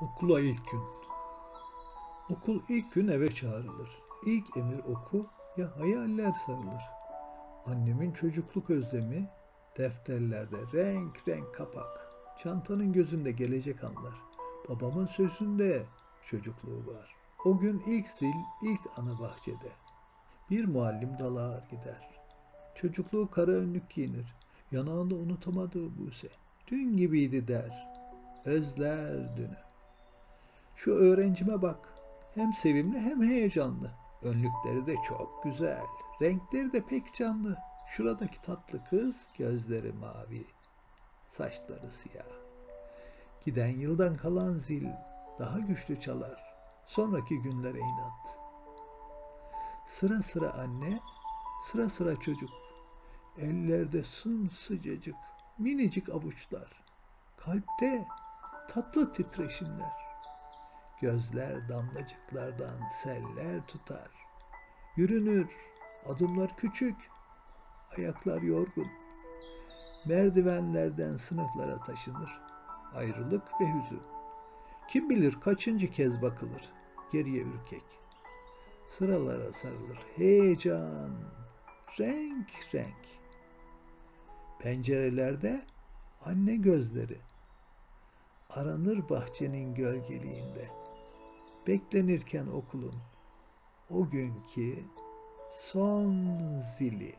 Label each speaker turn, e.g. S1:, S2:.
S1: Okula ilk gün. Okul ilk gün eve çağrılır. İlk emir oku ya hayaller sarılır. Annemin çocukluk özlemi defterlerde renk renk kapak. Çantanın gözünde gelecek anlar. Babamın sözünde çocukluğu var. O gün ilk zil, ilk anı bahçede. Bir muallim dalar gider. Çocukluğu kara önlük giyinir. Yanağında unutamadığı Buse. Dün gibiydi der. Özler dünü. Şu öğrencime bak. Hem sevimli hem heyecanlı. Önlükleri de çok güzel. Renkleri de pek canlı. Şuradaki tatlı kız gözleri mavi. Saçları siyah. Giden yıldan kalan zil daha güçlü çalar. Sonraki günlere inat. Sıra sıra anne, sıra sıra çocuk. Ellerde sımsıcacık, minicik avuçlar. Kalpte tatlı titreşimler. Gözler damlacıklardan seller tutar. Yürünür, adımlar küçük, ayaklar yorgun. Merdivenlerden sınıflara taşınır. Ayrılık ve hüzün. Kim bilir kaçıncı kez bakılır. Geriye ürkek. Sıralara sarılır. Heyecan. Renk renk. Pencerelerde anne gözleri. Aranır bahçenin gölgeliğinde. Beklenirken okulun o günkü son zili.